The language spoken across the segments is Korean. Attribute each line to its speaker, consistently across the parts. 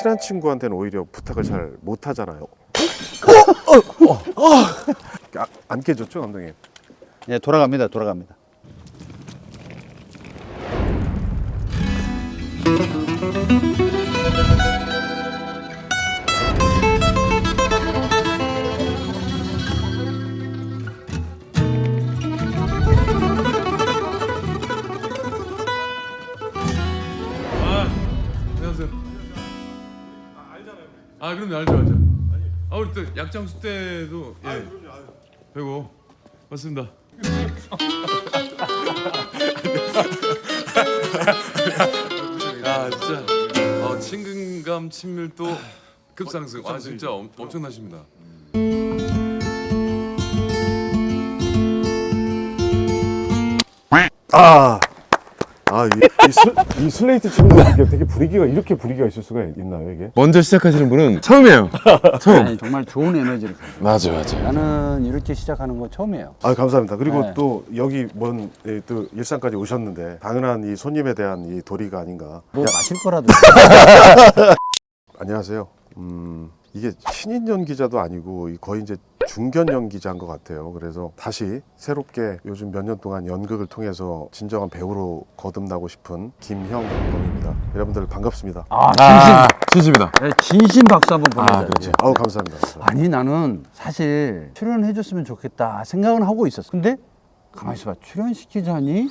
Speaker 1: 친한 친구한테는 오히려 부탁을 잘 못 하잖아요. 아, 안 깨졌죠, 감독님?
Speaker 2: 예, 돌아갑니다. 돌아갑니다.
Speaker 3: 아, 그럼요, 알죠, 알죠. 아, 우리 또 약장수 때도 예. 배고 맞습니다. 아, 진짜. 아, 친근감, 친밀도 급상승. 아, 진짜 엄, 엄청나십니다.
Speaker 1: 아, 아, 이, 이, 슬, 이 슬레이트 치는 거 이게 되게 분위기가 이렇게 분위기가 있을 수가 있나요, 이게?
Speaker 4: 먼저 시작하시는 분은 처음이에요. 처음.
Speaker 2: 아니, 정말 좋은 에너지를 가지고.
Speaker 4: 맞아, 맞아.
Speaker 2: 나는 이렇게 시작하는 거 처음이에요.
Speaker 1: 아, 감사합니다. 그리고
Speaker 2: 네.
Speaker 1: 또 여기 먼 또 일산까지 오셨는데 당연한 이 손님에 대한 이 도리가 아닌가.
Speaker 2: 뭐 마실 거라도.
Speaker 1: 안녕하세요. 음, 이게 신인 연기자도 아니고 이 거의 이제 중견 연기자인 것 같아요. 그래서 다시 새롭게 요즘 몇 년 동안 연극을 통해서 진정한 배우로 거듭나고 싶은 김형범입니다. 여러분들 반갑습니다.
Speaker 2: 아, 진심.
Speaker 4: 아, 진심이다.
Speaker 2: 네, 진심 박수 한번 보내줘야
Speaker 4: 아, 그렇죠.
Speaker 1: 아우 감사합니다.
Speaker 2: 아니 나는 사실 출연해줬으면 좋겠다 생각은 하고 있었어. 근데 가만히 있어봐 출연시키자니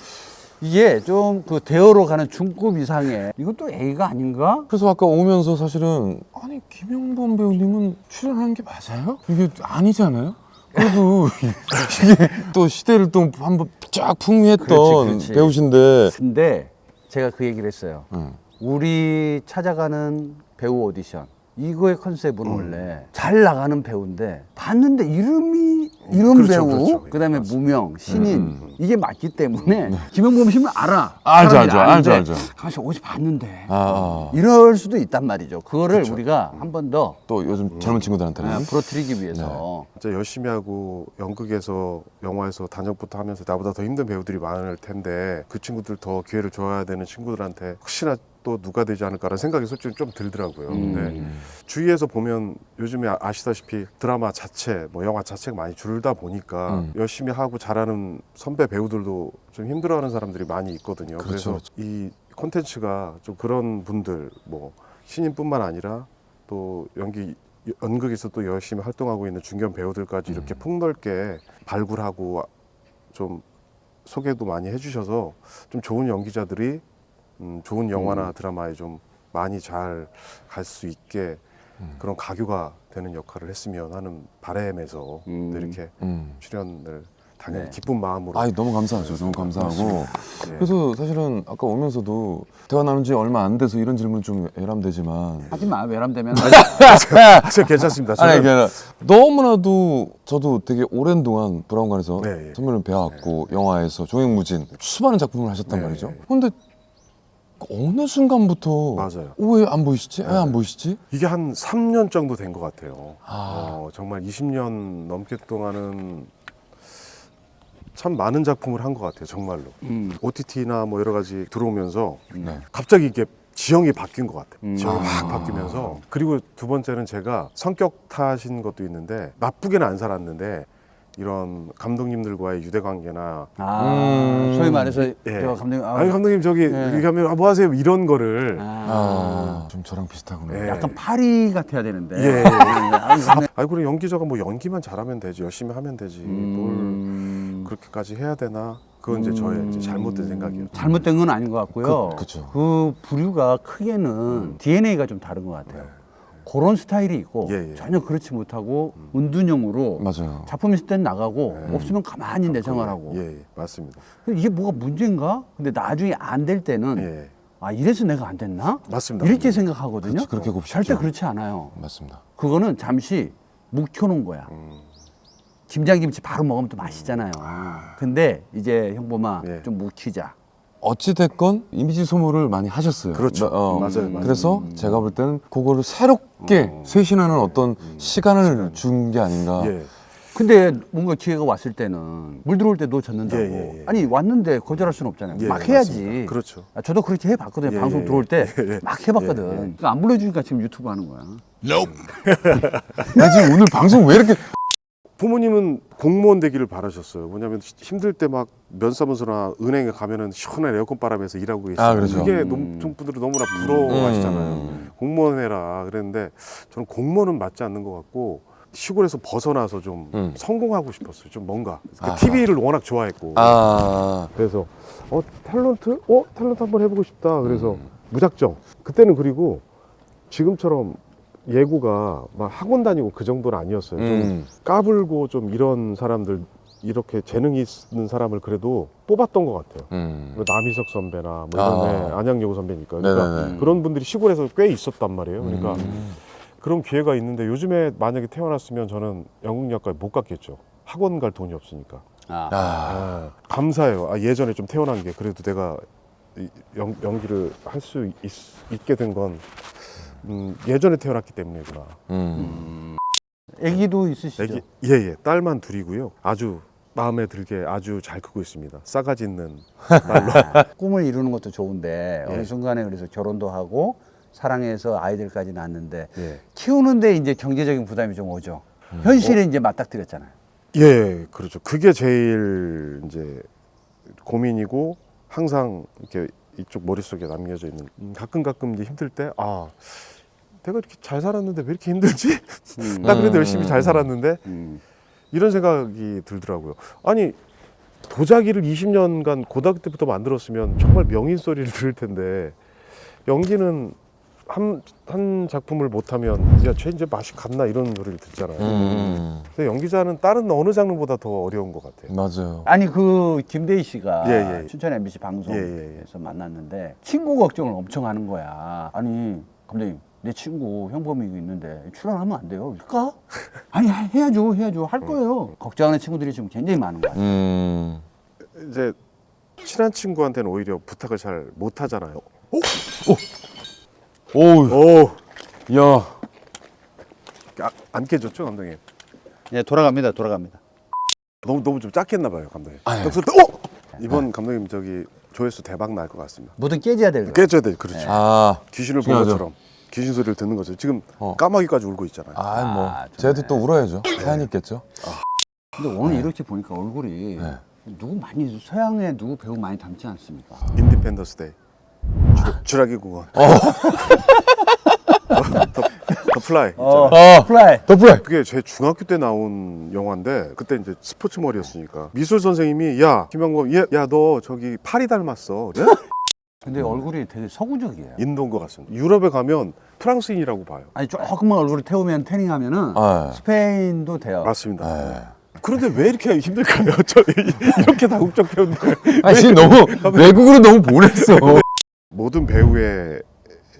Speaker 2: 이게 좀 그 대어로 가는 중급 이상의 이것도 A가 아닌가?
Speaker 4: 그래서 아까 오면서 사실은 아니 김영범 배우님은 출연한 게 맞아요? 이게 아니잖아요. 그래도 이게 또 시대를 또 한번 쫙 풍미했던
Speaker 2: 그렇지, 그렇지.
Speaker 4: 배우신데
Speaker 2: 근데 제가 그 얘기를 했어요.
Speaker 4: 응.
Speaker 2: 우리 찾아가는 배우 오디션 이거의 컨셉은 원래 잘 나가는 배우인데 봤는데 이름이 이름
Speaker 1: 그렇죠,
Speaker 2: 배우
Speaker 1: 그렇죠.
Speaker 2: 그다음에. 무명 신인 이게 맞기 때문에 김영범 씨는 알아.
Speaker 4: 알죠,
Speaker 2: 사람들이
Speaker 4: 알죠,
Speaker 2: 아는데
Speaker 4: 알죠, 알죠.
Speaker 2: 가만있어. 어디 봤는데?
Speaker 4: 아, 아.
Speaker 2: 이럴 수도 있단 말이죠. 그거를 우리가 한 번 더
Speaker 4: 또 요즘 젊은 친구들한테는.
Speaker 2: 아, 부러뜨리기 위해서.
Speaker 1: 진짜 열심히 하고 연극에서 영화에서 단역부터 하면서 나보다 더 힘든 배우들이 많을 텐데 그 친구들 더 기회를 줘야 되는 친구들한테 혹시나 또 누가 되지 않을까라는 생각이 솔직히 좀 들더라고요. 근데 주위에서 보면 요즘에 아- 아시다시피 드라마 자체, 뭐 영화 자체가 많이 줄다 보니까
Speaker 4: 음.
Speaker 1: 열심히 하고 잘하는 선배 배우들도 좀 힘들어하는 사람들이 많이 있거든요. 그
Speaker 4: 그렇죠,
Speaker 1: 래서이 콘텐츠가 좀 그런 분들 뭐 신인뿐만 아니라 또 연기 연극에서 또 열심히 활동하고 있는 중견 배우들까지 이렇게 폭넓게 발굴하고 좀 소개도 많이 해주셔서 좀 좋은 연기자들이 음, 좋은 영화나 드라마에 좀 많이 잘 갈 수 있게 그런 가교가 되는 역할을 했으면 하는 바램에서
Speaker 2: 음.
Speaker 1: 늘 이렇게
Speaker 4: 음.
Speaker 1: 출연을 당연히
Speaker 2: 네.
Speaker 1: 기쁜 마음으로
Speaker 4: 아이 너무 감사하죠. 너무 감사하고.
Speaker 1: 예.
Speaker 4: 그래서 사실은 아까 오면서도 대화 나눈 지 얼마 안 돼서 이런 질문 좀 애람되지만
Speaker 2: 하지 마 외람되면
Speaker 1: 저 괜찮습니다.
Speaker 4: 아니 그게 아니라 너무나도 저도 되게 오랜 동안 브라운관에서
Speaker 1: 네, 예.
Speaker 4: 선배를 배워왔고 영화에서 종횡무진 수많은 작품을 하셨단
Speaker 1: 네,
Speaker 4: 말이죠.
Speaker 1: 네.
Speaker 4: 근데 어느 순간부터
Speaker 1: 맞아요.
Speaker 4: 왜 안 보이시지? 왜 안 보이시지?
Speaker 1: 이게 한 3년 정도 된 것 같아요.
Speaker 4: 아.
Speaker 1: 어, 정말 20년 넘게 동안은 참 많은 작품을 한 것 같아요. 정말로.
Speaker 2: 음.
Speaker 1: OTT나 뭐 여러 가지 들어오면서
Speaker 4: 네.
Speaker 1: 갑자기 이게 지형이 바뀐 것 같아요.
Speaker 2: 음.
Speaker 1: 지형이
Speaker 4: 아.
Speaker 1: 막 바뀌면서 그리고 두 번째는 제가 성격 탓인 것도 있는데 나쁘게는 안 살았는데 이런 감독님들과의 유대 관계나
Speaker 2: 아
Speaker 4: 음.
Speaker 2: 소위 말해서
Speaker 1: 예.
Speaker 2: 저 감독님 아,
Speaker 1: 아니 감독님 저기
Speaker 2: 네.
Speaker 1: 이렇게 하면 아, 뭐 하세요 이런 거를
Speaker 2: 아,
Speaker 4: 아, 좀 저랑 비슷하구나.
Speaker 1: 예.
Speaker 2: 약간 파리 같아야 되는데
Speaker 1: 예, 예, 예.
Speaker 2: 아, 근데-
Speaker 1: 아이 그래 연기자가 뭐 연기만 잘하면 되지 열심히 하면 되지 뭘
Speaker 2: 음.
Speaker 1: 그렇게까지 해야 되나 그건 이제 저의 이제 잘못된 생각이에요.
Speaker 2: 잘못된 건 아닌 것 같고요.
Speaker 4: 그- 그쵸.
Speaker 2: 그 부류가 크게는 DNA가 좀 다른 것 같아요. 그런 스타일이 있고
Speaker 1: 예, 예.
Speaker 2: 전혀 그렇지 못하고 은둔형으로
Speaker 4: 맞아요.
Speaker 2: 작품 있을 땐 나가고 없으면 가만히 내 생활하고
Speaker 1: 예, 예, 맞습니다.
Speaker 2: 이게 뭐가 문제인가? 근데 나중에 안 될 때는
Speaker 1: 예,
Speaker 2: 아 이래서 내가 안 됐나?
Speaker 1: 맞습니다.
Speaker 2: 이렇게 생각하거든요.
Speaker 4: 그치, 그렇게 곱씹죠.
Speaker 2: 절대 그렇지 않아요.
Speaker 4: 맞습니다.
Speaker 2: 그거는 잠시 묵혀놓은 거야.
Speaker 1: 음.
Speaker 2: 김장김치 바로 먹으면 또 맛있잖아요. 근데 이제 형범아
Speaker 1: 예.
Speaker 2: 좀 묵히자.
Speaker 4: 어찌 됐건 이미지 소모를 많이 하셨어요.
Speaker 1: 그렇죠.
Speaker 4: 나- 어,
Speaker 1: 맞아요, 맞아요.
Speaker 4: 그래서 제가 볼 때는 그거를 새롭게 쇄신하는 어떤 시간을 준 게 아닌가.
Speaker 1: 예.
Speaker 2: 근데 뭔가 기회가 왔을 때는 물 들어올 때너 젖는다고.
Speaker 1: 예, 예, 예.
Speaker 2: 아니 왔는데 거절할 수는 없잖아요.
Speaker 1: 예,
Speaker 2: 막
Speaker 1: 예,
Speaker 2: 해야지.
Speaker 1: 맞습니다. 그렇죠.
Speaker 2: 아, 저도 그렇게 해봤거든요.
Speaker 1: 예,
Speaker 2: 방송
Speaker 1: 예,
Speaker 2: 들어올 때
Speaker 1: 예,
Speaker 2: 막 해봤거든.
Speaker 1: 예, 예.
Speaker 2: 그러니까 안 불러주니까 지금 유튜브 하는 거야.
Speaker 4: 나 지금 오늘 방송 왜 이렇게
Speaker 1: 부모님은 공무원 되기를 바라셨어요. 뭐냐면 힘들 때 막 면사무소나 은행에 가면은 시원한 에어컨 바람에서 일하고 계시고
Speaker 4: 아, 그렇죠.
Speaker 1: 그게
Speaker 2: 음.
Speaker 1: 농촌 분들은 너무나 부러워하시잖아요.
Speaker 4: 음.
Speaker 1: 공무원 해라 그랬는데 저는 공무원은 맞지 않는 것 같고 시골에서 벗어나서 좀
Speaker 4: 음.
Speaker 1: 성공하고 싶었어요. 좀 뭔가 그
Speaker 4: 아하.
Speaker 1: TV를 워낙 좋아했고
Speaker 4: 아
Speaker 1: 그래서 어 탤런트? 어 탤런트 한번 해보고 싶다. 그래서
Speaker 4: 음.
Speaker 1: 무작정 그때는 그리고 지금처럼 예고가 막 학원 다니고 그 정도는 아니었어요. 좀
Speaker 4: 음.
Speaker 1: 까불고 좀 이런 사람들 이렇게 재능이 있는 사람을 그래도 뽑았던 것 같아요.
Speaker 4: 음.
Speaker 1: 뭐 남희석 선배나 뭐
Speaker 4: 아.
Speaker 1: 이런 애, 안양여고 선배니까 그러니까
Speaker 4: 네네네.
Speaker 1: 그런 분들이 시골에서 꽤 있었단 말이에요. 그러니까
Speaker 4: 음.
Speaker 1: 그런 기회가 있는데 요즘에 만약에 태어났으면 저는 연극영화과에 못 갔겠죠. 학원 갈 돈이 없으니까.
Speaker 2: 아.
Speaker 4: 아.
Speaker 1: 아, 감사해요. 아, 예전에 좀 태어난 게 그래도 내가 이 연, 연기를 할 수 있게 된 건 음, 예전에 태어났기 때문이구나.
Speaker 4: 음.
Speaker 2: 애기도 있으시죠?
Speaker 1: 애기 예 예 딸만 둘이고요. 아주 마음에 들게 아주 잘 크고 있습니다. 싸가지 있는 딸로.
Speaker 2: 꿈을 이루는 것도 좋은데
Speaker 1: 예.
Speaker 2: 어느 순간에 그래서 결혼도 하고 사랑해서 아이들까지 낳았는데
Speaker 1: 예.
Speaker 2: 키우는데 이제 경제적인 부담이 좀 오죠. 현실에 이제 맞닥뜨렸잖아요.
Speaker 1: 예, 그렇죠. 그게 제일 이제 고민이고 항상 이렇게 이쪽 머릿속에 남겨져 있는 음, 가끔 가끔 이제 힘들 때 아, 내가 이렇게 잘 살았는데 왜 이렇게 힘들지?
Speaker 2: 음.
Speaker 1: 나 그래도
Speaker 4: 음.
Speaker 1: 열심히 잘 살았는데
Speaker 2: 음.
Speaker 1: 이런 생각이 들더라고요. 아니 도자기를 20년간 고등학교 때부터 만들었으면 정말 명인 소리를 들을 텐데 연기는 한, 한 작품을 못하면 야 쟤 이제 맛이 갔나 이런 소리를 듣잖아요.
Speaker 4: 음.
Speaker 1: 근데 연기자는 다른 어느 장르보다 더 어려운 것 같아요.
Speaker 4: 맞아요.
Speaker 2: 아니 그 김대희 씨가
Speaker 1: 예, 예.
Speaker 2: 춘천 MBC 방송에서
Speaker 1: 예, 예,
Speaker 2: 만났는데 친구 걱정을 엄청 하는 거야. 아니 감독님 내 친구 형범이 있는데 출연하면 안 돼요. 그럴까? 아니 해야죠 해야죠 할 거예요. 걱정하는 친구들이 지금 굉장히 많은 거야.
Speaker 4: 음.
Speaker 1: 이제 친한 친구한테는 오히려 부탁을 잘 못 하잖아요.
Speaker 4: 오,
Speaker 1: 오,
Speaker 4: 야.
Speaker 1: 아, 안 깨졌죠 감독님?
Speaker 2: 예 돌아갑니다 돌아갑니다.
Speaker 1: 너무 너무 좀 작겠나 봐요 감독님.
Speaker 4: 아, 예.
Speaker 1: 어? 이번 감독님 저기 조회수 대박 날 것 같습니다.
Speaker 2: 뭐든 깨져야 될 거야.
Speaker 1: 깨져야 돼, 그렇죠.
Speaker 4: 아,
Speaker 1: 귀신을 본
Speaker 4: 중요하죠.
Speaker 1: 것처럼 귀신 소리를 듣는 거죠. 지금
Speaker 4: 어.
Speaker 1: 까마귀까지 울고 있잖아요.
Speaker 4: 아, 뭐,
Speaker 2: 아,
Speaker 4: 쟤도 또 울어야죠. 사연 있겠죠.
Speaker 2: 근데 오늘 이렇게 보니까 얼굴이
Speaker 4: 네.
Speaker 2: 누구 많이 서양에 누구 배우 많이 닮지 않습니까?
Speaker 1: 인디펜더스 데이. 주, 주라기 공원.
Speaker 4: 어.
Speaker 1: 더, 더 플라이.
Speaker 2: 어.
Speaker 1: 있잖아요.
Speaker 4: 어,
Speaker 2: 플라이.
Speaker 4: 더플레이.
Speaker 1: 그게 제 중학교 때 나온 영화인데 그때 이제 스포츠 머리였으니까 미술 선생님이 야 김영범 야너 저기 파리 닮았어 그래?
Speaker 2: 근데 얼굴이 되게 서구적이에요.
Speaker 1: 인도인 것 같습니다 유럽에 가면 프랑스인이라고 봐요
Speaker 2: 아니 조금만 얼굴을 태우면 태닝하면은
Speaker 4: 아,
Speaker 2: 스페인도 돼요.
Speaker 1: 맞습니다
Speaker 4: 에.
Speaker 1: 그런데 왜 이렇게 힘들까요? 저 이렇게 다국적 거예요
Speaker 4: 아, 지금 너무 외국으로 너무 보냈어.
Speaker 1: 모든 배우의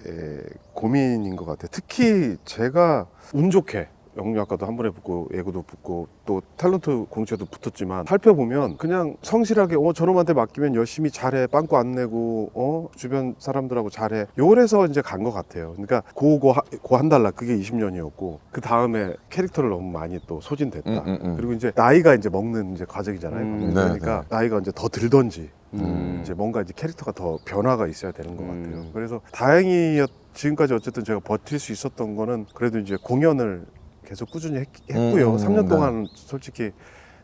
Speaker 1: 에, 고민인 것 같아요. 특히 제가 운 좋게 영유학과도 한 번에 붙고 예고도 붙고 또 탤런트 공채도 붙었지만 살펴보면 그냥 성실하게 어 저놈한테 맡기면 열심히 잘해 빵꾸 안 내고 어 주변 사람들하고 잘해 요래서 이제 간 것 같아요. 그러니까 고고 고한 달라 그게 20년이었고 그 다음에 캐릭터를 너무 많이 또 소진됐다.
Speaker 4: 음, 음, 음.
Speaker 1: 그리고 이제 나이가 이제 먹는 이제 과정이잖아요.
Speaker 2: 음,
Speaker 1: 그러니까
Speaker 4: 네,
Speaker 1: 나이가 이제 더 들던지
Speaker 2: 음.
Speaker 1: 이제 뭔가 이제 캐릭터가 더 변화가 있어야 되는 것
Speaker 2: 음.
Speaker 1: 같아요. 그래서 다행히 지금까지 어쨌든 제가 버틸 수 있었던 거는 그래도 이제 공연을 계속 꾸준히 했, 고요
Speaker 4: 음,
Speaker 1: 3년
Speaker 4: 네.
Speaker 1: 동안 솔직히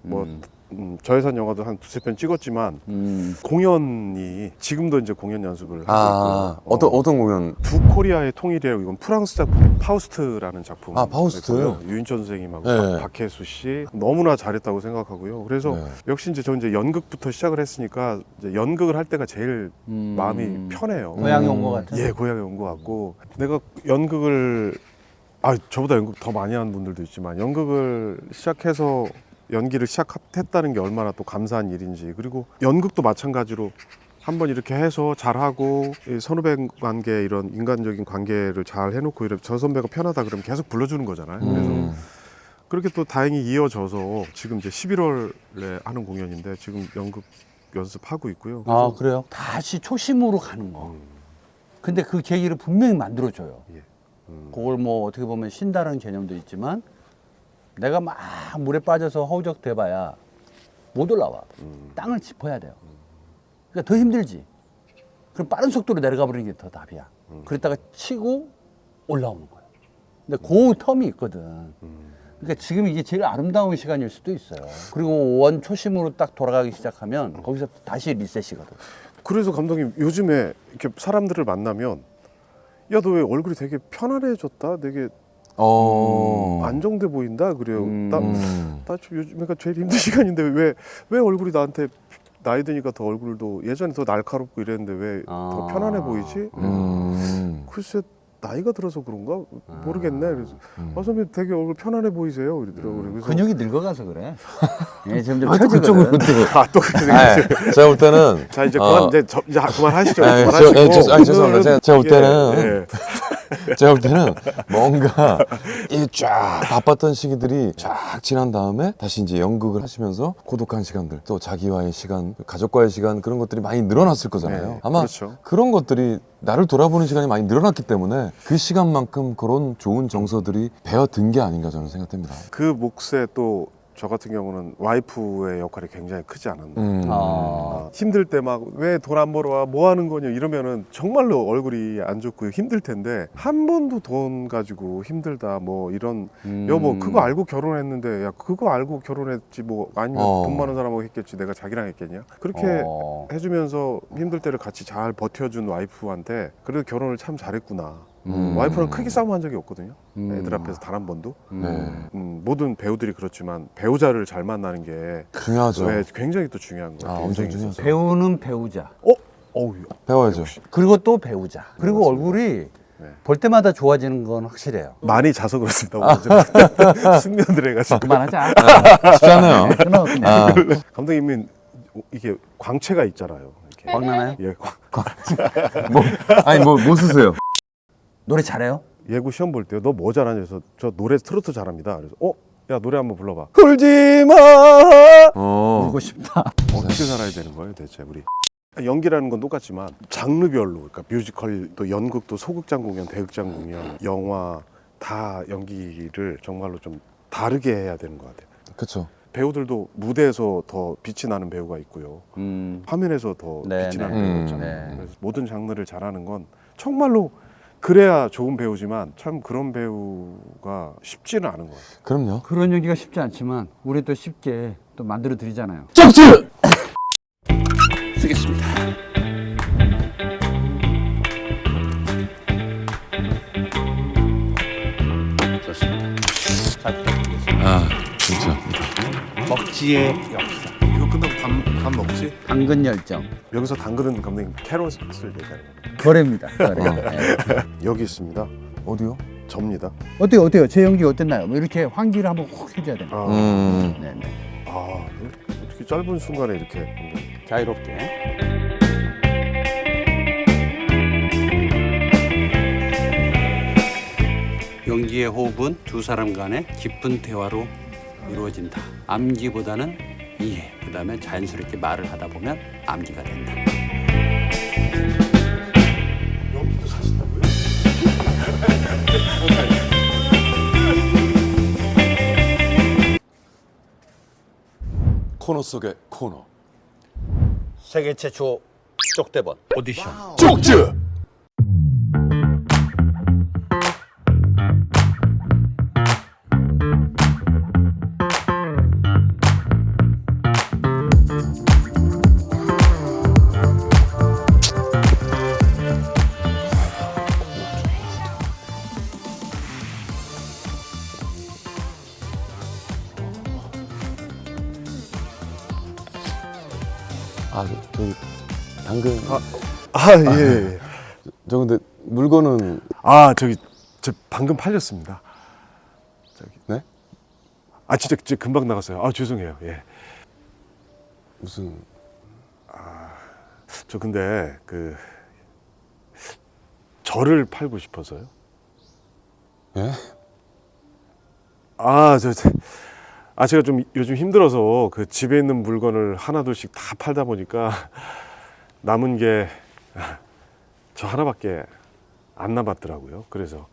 Speaker 1: 뭐
Speaker 2: 음.
Speaker 1: 음, 저예산 영화도 한 두세 편 찍었지만
Speaker 2: 음.
Speaker 1: 공연이 지금도 이제 공연 연습을 하고
Speaker 4: 아,
Speaker 1: 있고요.
Speaker 4: 어떤,
Speaker 1: 어,
Speaker 4: 어떤 공연?
Speaker 1: 북코리아의 통일이라고 이건 프랑스 작품 파우스트라는 작품.
Speaker 4: 아, 파우스트.
Speaker 1: 유인천 선생님하고
Speaker 4: 네.
Speaker 1: 박- 박혜수 씨 너무나 잘했다고 생각하고요. 그래서
Speaker 4: 네.
Speaker 1: 역시 이제 저 이제 연극부터 시작을 했으니까 이제 연극을 할 때가 제일
Speaker 2: 음.
Speaker 1: 마음이 편해요.
Speaker 2: 고향에 온
Speaker 4: 음.
Speaker 2: 것 같은.
Speaker 1: 예, 고향에 온 것 같고 내가 연극을 아 저보다 연극 더 많이 하는 분들도 있지만 연극을 시작해서 연기를 시작했다는 게 얼마나 또 감사한 일인지 그리고 연극도 마찬가지로 한번 이렇게 해서 잘하고 이 선후배 관계 이런 인간적인 관계를 잘 해놓고 이렇게 저 선배가 편하다 그러면 계속 불러주는 거잖아요. 그래서
Speaker 4: 음.
Speaker 1: 그렇게 또 다행히 이어져서 지금 이제 11월에 하는 공연인데 지금 연극 연습하고 있고요.
Speaker 2: 아
Speaker 1: 그래서
Speaker 2: 그래요? 다시 초심으로 가는 거.
Speaker 1: 음,
Speaker 2: 근데 그 계기를 분명히 만들어줘요.
Speaker 1: 음.
Speaker 2: 그걸 뭐 어떻게 보면 신다는 개념도 있지만 내가 막 물에 빠져서 허우적 돼봐야 못 올라와. 땅을 짚어야 돼요. 그러니까 더 힘들지. 그럼 빠른 속도로 내려가 버리는 게 더 답이야. 그랬다가 치고 올라오는 거야. 근데 그 텀이 있거든. 그러니까 지금 이게 제일 아름다운 시간일 수도 있어요. 그리고 원 초심으로 딱 돌아가기 시작하면 거기서 다시 리셋이거든.
Speaker 1: 그래서 감독님 요즘에 이렇게 사람들을 만나면 야 너 왜 얼굴이 되게 편안해졌다 되게
Speaker 4: 어.
Speaker 1: 안정돼 보인다 그래요
Speaker 2: 음.
Speaker 1: 나,
Speaker 4: 음.
Speaker 1: 나 지금 요즘에가 제일 힘든 시간인데 왜 왜 얼굴이 나한테 나이 드니까 더 얼굴도 예전에 더 날카롭고 이랬는데 왜 더
Speaker 2: 아.
Speaker 1: 편안해 보이지
Speaker 4: 음.
Speaker 1: 글쎄 나이가 들어서 그런가 모르겠네 그래서
Speaker 4: 음.
Speaker 1: 아 선배님 되게 얼굴 편안해 보이세요 이러더라고요 그래서
Speaker 2: 근육이 늙어가서 그래. 예, 점점
Speaker 4: 아, 또 그쪽으로
Speaker 2: 펴지거든.
Speaker 4: 또.
Speaker 1: 아 또 그렇게
Speaker 4: 아,
Speaker 1: 생각하시죠
Speaker 4: 제가 볼 때는
Speaker 1: 자 이제
Speaker 4: 어,
Speaker 1: 그만 이제, 저, 이제 그만하시죠
Speaker 4: 아, 예,
Speaker 1: 그만하시고
Speaker 4: 저- 예, 죄송- 아니, 죄송합니다. 제가- 제가 볼
Speaker 1: 예,
Speaker 4: 때는
Speaker 1: 예.
Speaker 4: 제가 볼 때는 뭔가 이 쫙 바빴던 시기들이 쫙 지난 다음에 다시 이제 연극을 하시면서 고독한 시간들 또 자기와의 시간 가족과의 시간 그런 것들이 많이 늘어났을 거잖아요
Speaker 1: 네,
Speaker 4: 아마
Speaker 1: 그렇죠.
Speaker 4: 그런 것들이 나를 돌아보는 시간이 많이 늘어났기 때문에 그 시간만큼 그런 좋은 정서들이 배어든 게 아닌가 저는 생각됩니다
Speaker 1: 그 몫에 또 저 같은 경우는 와이프의 역할이 굉장히 크지 않았나.
Speaker 4: 음.
Speaker 2: 아.
Speaker 1: 어, 힘들 때 막 왜 돈 안 벌어 와? 뭐 하는 거냐 이러면은 정말로 얼굴이 안 좋고 힘들 텐데 한 번도 돈 가지고 힘들다 뭐 이런
Speaker 2: 음.
Speaker 1: 여보 그거 알고 결혼했는데 야 그거 알고 결혼했지 뭐 아니면
Speaker 4: 어.
Speaker 1: 돈 많은 사람하고 했겠지 내가 자기랑 했겠냐 그렇게
Speaker 2: 어.
Speaker 1: 해주면서 힘들 때를 같이 잘 버텨준 와이프한테 그래도 결혼을 참 잘했구나
Speaker 4: 음.
Speaker 1: 와이프랑 크게 싸움한 적이 없거든요
Speaker 2: 음.
Speaker 1: 애들 앞에서 단 한 번도
Speaker 4: 네.
Speaker 1: 음, 모든 배우들이 그렇지만 배우자를 잘 만나는 게
Speaker 4: 중요하죠
Speaker 1: 네, 굉장히 또 중요한 거예요.
Speaker 4: 아, 엄청
Speaker 1: 인생에 있어서.
Speaker 2: 배우는 배우자.
Speaker 1: 어? 어우,
Speaker 4: 배워야죠
Speaker 2: 그리고 또 배우자. 그리고
Speaker 1: 맞습니다.
Speaker 2: 얼굴이
Speaker 1: 네.
Speaker 2: 볼 때마다 좋아지는 건 확실해요.
Speaker 1: 많이 자서 그렇습니다. 오늘 숙면을 해가지고
Speaker 2: 그만하자.
Speaker 4: 쉽지 않아요
Speaker 2: 네, 끊어 그냥.
Speaker 4: 아,
Speaker 1: 감독님은 이게 광채가 있잖아요. 이렇게.
Speaker 2: 광 나나요?
Speaker 1: 예, 광-
Speaker 4: 뭐, 아니 뭐, 뭐 쓰세요?
Speaker 2: 노래 잘해요?
Speaker 1: 예고 시험 볼때너뭐 잘하냐 해서 저 노래 트로트 잘합니다. 그래서 어? 야 노래 한번 불러봐. 울지 마.
Speaker 4: 어.
Speaker 2: 울고 싶다.
Speaker 1: 어떻게 살아야 되는 거예요, 대체 우리? 연기라는 건 똑같지만 장르별로, 그러니까 뮤지컬, 또 연극도 소극장 공연, 대극장 공연, 영화 다 연기를 정말로 좀 다르게 해야 되는 것 같아요.
Speaker 4: 그쵸
Speaker 1: 배우들도 무대에서 더 빛이 나는 배우가 있고요.
Speaker 2: 음.
Speaker 1: 화면에서 더
Speaker 2: 네,
Speaker 1: 빛이
Speaker 2: 네.
Speaker 1: 나는 배우가
Speaker 4: 음.
Speaker 1: 있잖아요.
Speaker 2: 네.
Speaker 1: 그래서 모든 장르를 잘하는 건 정말로 그래야 좋은 배우지만 참 그런 배우가 쉽지는 않은 것 같아요.
Speaker 4: 그럼요
Speaker 2: 그런 얘기가 쉽지 않지만 우리 또 쉽게 또 만들어 드리잖아요.
Speaker 4: 점프!
Speaker 2: 쓰겠습니다. 좋습니다. 잘 부탁드리겠습니다.
Speaker 4: 아 진짜
Speaker 2: 먹지의 역사.
Speaker 1: 이거 끝나고 밥, 밥 먹지?
Speaker 2: 당근 열정.
Speaker 1: 여기서 당근은 감독님 캐럿을 얘기하는 겁니다.
Speaker 2: 거래입니다. 거래. 네.
Speaker 1: 여기 있습니다.
Speaker 4: 어디요?
Speaker 1: 접니다.
Speaker 2: 어때요? 어때요? 제 연기 어땠나요? 뭐 이렇게 환기를 한번 훅 해줘야 됩니다.
Speaker 1: 아,
Speaker 4: 음.
Speaker 2: 네, 네.
Speaker 1: 아 어떻게 짧은 순간에 이렇게
Speaker 2: 자유롭게. 연기의 호흡은 두 사람 간의 깊은 대화로 이루어진다. 암기보다는 이해, 그 다음에 자연스럽게 말을 하다 보면 암기가 된다.
Speaker 1: 연기도 사신다고요?
Speaker 4: 코너 속의 코너
Speaker 2: 세계 최초 쪽대본 오디션.
Speaker 4: 쪽지! 아 저기 당근
Speaker 1: 아 예. 예.
Speaker 4: 저 근데 물건은
Speaker 1: 아 저기 저 방금 팔렸습니다. 저기
Speaker 4: 네?
Speaker 1: 아 진짜, 진짜 금방 나갔어요. 아 죄송해요. 예.
Speaker 4: 무슨
Speaker 1: 저 근데 그 저를 팔고 싶어서요.
Speaker 4: 예?
Speaker 1: 아, 저, 저- 아, 제가 좀 요즘 힘들어서 그 집에 있는 물건을 하나둘씩 다 팔다 보니까 남은 게 저 하나밖에 안 남았더라고요. 그래서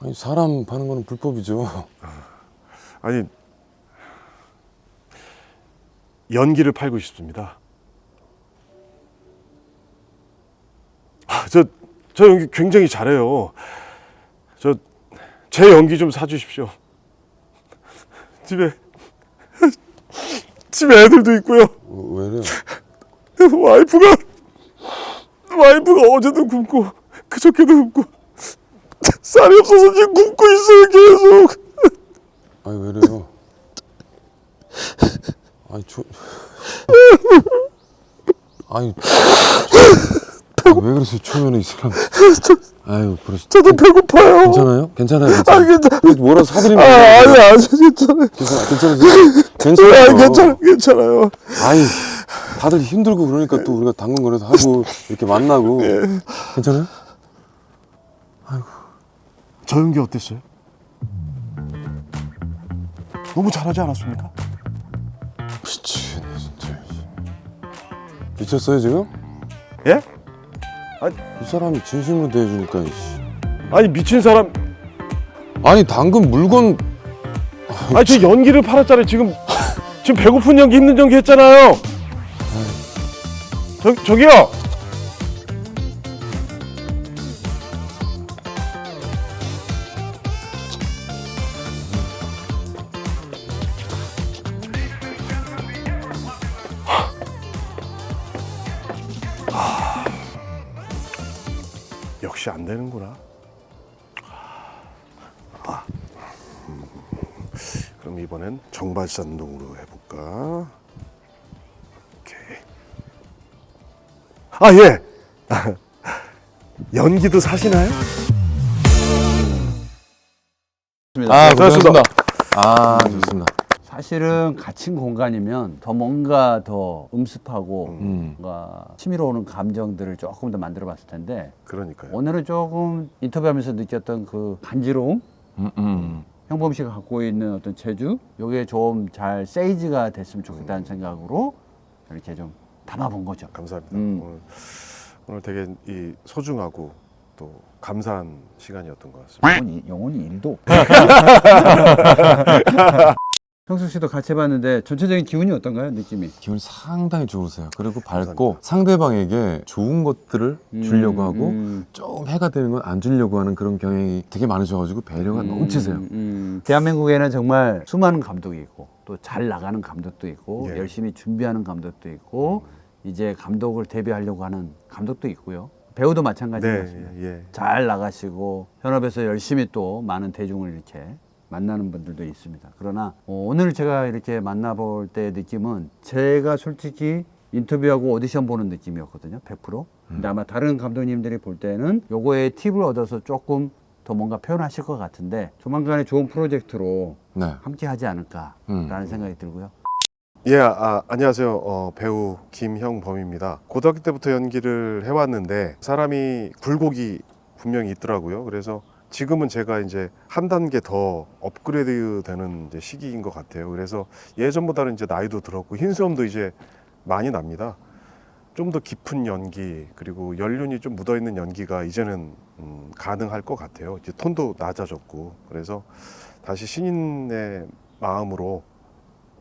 Speaker 4: 아니 사람 파는 거는 불법이죠.
Speaker 1: 아니 연기를 팔고 싶습니다. 아, 저, 저 연기 굉장히 잘해요. 저, 제 연기 좀 사주십시오. 집에, 집에 애들도 있고요.
Speaker 4: 왜- 왜래요?
Speaker 1: 와이프가, 와이프가 어제도 굶고, 그저께도 굶고, 쌀이 없어서 지금 굶고 있어요, 계속.
Speaker 4: 아니 왜래요? 아니 저 아니 저- 아, 왜 그러세요 초면에 이 사람 아유 그러시
Speaker 1: 저도 배고파요.
Speaker 4: 괜찮아요? 괜찮아요
Speaker 1: 아,
Speaker 4: 괜찮아요
Speaker 1: 괜찮아.
Speaker 4: 뭐라도 사드리면
Speaker 1: 아. 아니, 아니, 괜찮아요.
Speaker 4: 괜찮아 괜찮으세요? 괜찮아요
Speaker 1: 아, 괜찮아, 괜찮아요.
Speaker 4: 아이 다들 힘들고 그러니까 또 우리가 당근거래도 하고 이렇게 만나고 괜찮아요?
Speaker 1: 저 연기 어땠어요? 너무 잘하지 않았습니까?
Speaker 4: 미치겠네 진짜 미쳤어요 지금?
Speaker 1: 예?
Speaker 4: 이 사람이 진심으로 대해주니까 이씨.
Speaker 1: 아니 미친 사람.
Speaker 4: 아니 당근 물건
Speaker 1: 아니 저 연기를 팔았잖아요. 지금 지금 배고픈 연기, 힘든 연기 했잖아요. 저 저기요. 정발산동으로 해볼까? 오케이. 아 예. 연기도 사시나요?
Speaker 4: 아
Speaker 1: 네. 고생하셨습니다
Speaker 4: 아 좋습니다
Speaker 2: 사실은 갇힌 공간이면 더 뭔가 더 음습하고
Speaker 4: 음.
Speaker 2: 뭔가 치밀어 오는 감정들을 조금 더 만들어 봤을 텐데
Speaker 1: 그러니까요.
Speaker 2: 오늘은 조금 인터뷰하면서 느꼈던 그 간지러움
Speaker 4: 음, 음.
Speaker 2: 형범 씨가 갖고 있는 어떤 재주 요게 좀 잘 세이지가 됐으면 좋겠다는 생각으로 이렇게 좀 담아본 거죠.
Speaker 1: 감사합니다.
Speaker 2: 음.
Speaker 1: 오늘, 오늘 되게 이 소중하고 또 감사한 시간이었던 것 같습니다.
Speaker 2: 영혼이, 영혼이 일도. 형수 씨도 같이 해봤는데 전체적인 기운이 어떤가요? 느낌이?
Speaker 4: 기분이 상당히 좋으세요 그리고 밝고
Speaker 1: 감사합니다.
Speaker 4: 상대방에게 좋은 것들을 주려고
Speaker 2: 음,
Speaker 4: 하고
Speaker 2: 음.
Speaker 4: 좀 해가 되는 건 안 주려고 하는 그런 경향이 되게 많으셔가지고 배려가 넘치세요
Speaker 2: 음, 음. 대한민국에는 정말 수많은 감독이 있고 또 잘 나가는 감독도 있고
Speaker 1: 예.
Speaker 2: 열심히 준비하는 감독도 있고 이제 감독을 데뷔하려고 하는 감독도 있고요. 배우도 마찬가지인 것 같습니다.
Speaker 1: 네, 예.
Speaker 2: 잘 나가시고 현업에서 열심히 또 많은 대중을 이렇게 만나는 분들도 있습니다. 그러나 어, 오늘 제가 이렇게 만나볼 때 느낌은 제가 솔직히 인터뷰하고 오디션 보는 느낌이었거든요. 100%. 근데 아마 다른 감독님들이 볼 때는 요거에 팁을 얻어서 조금 더 뭔가 표현하실 것 같은데 조만간에 좋은 프로젝트로
Speaker 4: 네.
Speaker 2: 함께 하지 않을까라는
Speaker 4: 음.
Speaker 2: 생각이 들고요.
Speaker 1: 예, 아, 안녕하세요. 어, 배우 김형범입니다. 고등학교 때부터 연기를 해왔는데 사람이 굴곡이 분명히 있더라고요. 그래서 지금은 제가 이제 한 단계 더 업그레이드 되는 시기인 것 같아요. 그래서 예전보다는 이제 나이도 들었고 흰수염도 이제 많이 납니다. 좀 더 깊은 연기 그리고 연륜이 좀 묻어 있는 연기가 이제는 음, 가능할 것 같아요. 이제 톤도 낮아졌고 그래서 다시 신인의 마음으로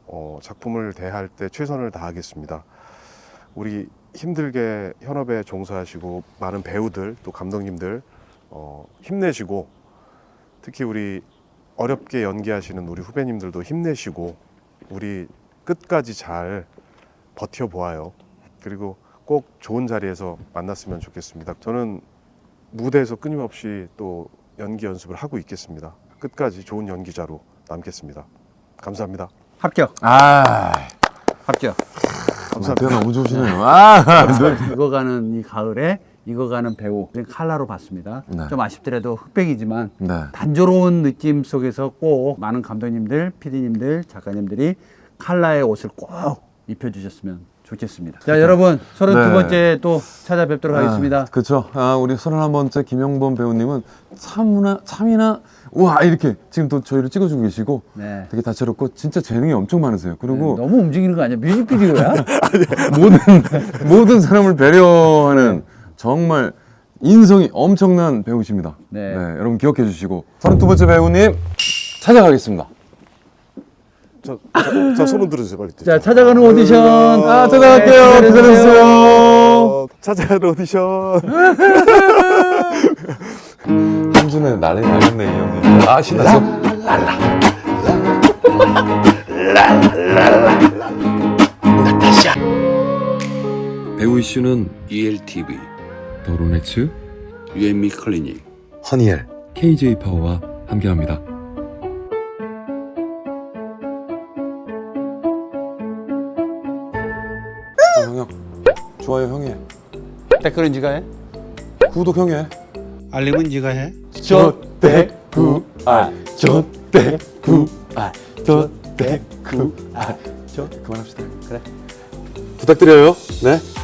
Speaker 1: 어, 작품을 대할 때 최선을 다하겠습니다. 우리 힘들게 현업에 종사하시고 많은 배우들 또 감독님들 어, 힘내시고 특히 우리 어렵게 연기하시는 우리 후배님들도 힘내시고 우리 끝까지 잘 버텨보아요. 그리고 꼭 좋은 자리에서 만났으면 좋겠습니다. 저는 무대에서 끊임없이 또 연기 연습을 하고 있겠습니다. 끝까지 좋은 연기자로 남겠습니다. 감사합니다.
Speaker 2: 합격,
Speaker 4: 아
Speaker 2: 합격.
Speaker 4: 감사합니다 너무 좋으시네요 아
Speaker 2: 익어가는 이 가을에 익어가는 배우 그냥 칼라로 봤습니다.
Speaker 4: 네.
Speaker 2: 좀 아쉽더라도 흑백이지만
Speaker 4: 네.
Speaker 2: 단조로운 느낌 속에서 꼭 많은 감독님들, PD님들, 작가님들이 칼라의 옷을 꼭 입혀주셨으면 좋겠습니다. 자, 여러분, 서른 두
Speaker 4: 네.
Speaker 2: 번째 또 찾아뵙도록 하겠습니다.
Speaker 4: 그렇죠. 아, 우리 서른한 번째 김영범 배우님은 참나 참이나 우와 이렇게 지금 또 저희를 찍어주고 계시고
Speaker 2: 네.
Speaker 4: 되게 다채롭고 진짜 재능이 엄청 많으세요. 그리고
Speaker 2: 너무 움직이는 거 아니야? 뮤직비디오야?
Speaker 4: 모든 모든 사람을 배려하는 정말 인성이 엄청난 배우십니다.
Speaker 2: 네.
Speaker 4: 여러분 기억해 주시고 32번째 배우님 찾아가겠습니다.
Speaker 1: 자, 자, 자 손을 들어주세요 빨리.
Speaker 2: 자, 찾아가는 오디션.
Speaker 4: 아, 찾아갈게요.
Speaker 2: 네,
Speaker 4: 기다려주세요.
Speaker 1: 어, 찾아가는 오디션.
Speaker 4: 한 주에 난리 나겠네 이 형님. 아 신났어.
Speaker 5: 배우 이슈는 ELTV,
Speaker 3: 더로네츠
Speaker 5: UM미 클리닉,
Speaker 4: 허니엘.
Speaker 3: KJ 파워와 함께합니다.
Speaker 4: 어, 형 형. 좋아요 형이 해.
Speaker 2: 댓글은 지가 해?
Speaker 4: 구독 형이 해.
Speaker 6: 알림은 네가 해?
Speaker 4: 저대구 아 저대구 아 저대구 아저 그만합시다. 그래. 부탁드려요. 네.